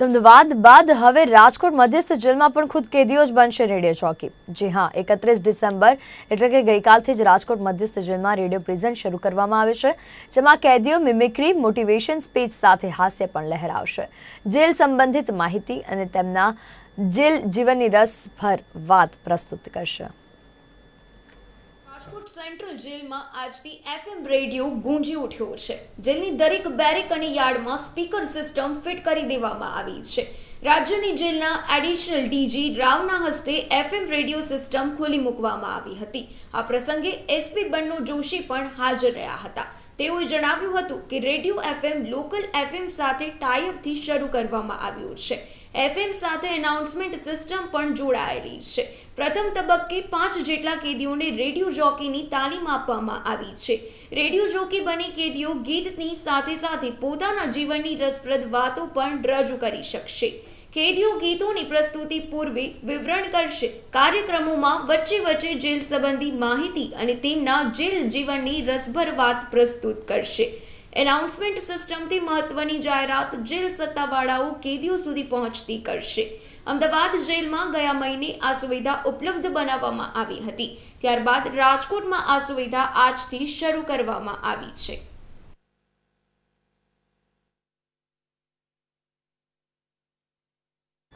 તો બાદ હવે રાજકોટ મધ્યસ્થ જેલમાં પણ ખુદ કેદીઓ જ બનશે રેડિયો ચોકી. જી હા, એકત્રીસ ડિસેમ્બર એટલે કે ગઈકાલથી જ રાજકોટ મધ્યસ્થ જેલમાં રેડિયો પ્રેઝન્ટ શરૂ કરવામાં આવે છે, જેમાં કેદીઓ મિમિક્રી મોટિવેશન સ્પીચ સાથે હાસ્ય પણ લહેરાવશે. જેલ સંબંધિત માહિતી અને તેમના જેલ જીવનની રસભર વાત પ્રસ્તુત કરશે. રાજકોટ સેન્ટ્રલ જેલમાં આજથી એફએમ રેડિયો ગુંજી ઉઠ્યો છે. જેલની દરેક બેરેક અને યાર્ડમાં સ્પીકર સિસ્ટમ ફિટ કરી દેવામાં આવી છે. રાજ્યની જેલના એડિશનલ ડીજી રાવના હસ્તે એફએમ રેડિયો સિસ્ટમ ખોલી મૂકવામાં આવી હતી. આ પ્રસંગે એસપી બન્નો જોશી પણ હાજર રહ્યા હતા. તેઓએ જણાવ્યું હતું કે રેડિયો એફએમ લોકલ એફએમ સાથે ટાઈઅપથી શરૂ કરવામાં આવ્યું છે. એફએમ સાથે એનાઉન્સમેન્ટ સિસ્ટમ પણ જોડાયેલી છે. પ્રથમ તબક્કે પાંચ જેટલા કેદીઓને રેડિયો જોકીની તાલીમ આપવામાં આવી છે. રેડિયો જોકી બની કેદીઓ ગીતની સાથે સાથે પોતાના જીવનની રસપ્રદ વાતો પણ રજૂ કરી શકશે. કેદીઓ ગીતોની પ્રસ્તુતિ પૂર્વે વિવરણ કરશે. કાર્યક્રમોમાં વચ્ચે વચ્ચે જેલ સંબંધી માહિતી અને તેમના જેલ જીવનની રસભર વાત પ્રસ્તુત કરશે. એનાઉન્સમેન્ટ સિસ્ટમથી મહત્વની જાહેરાત જેલ સત્તાવાળાઓ કેદીઓ સુધી પહોંચતી કરશે. અમદાવાદ જેલમાં ગયા મહિને આ સુવિધા ઉપલબ્ધ બનાવવામાં આવી હતી. ત્યારબાદ રાજકોટમાં આ સુવિધા આજથી શરૂ કરવામાં આવી છે.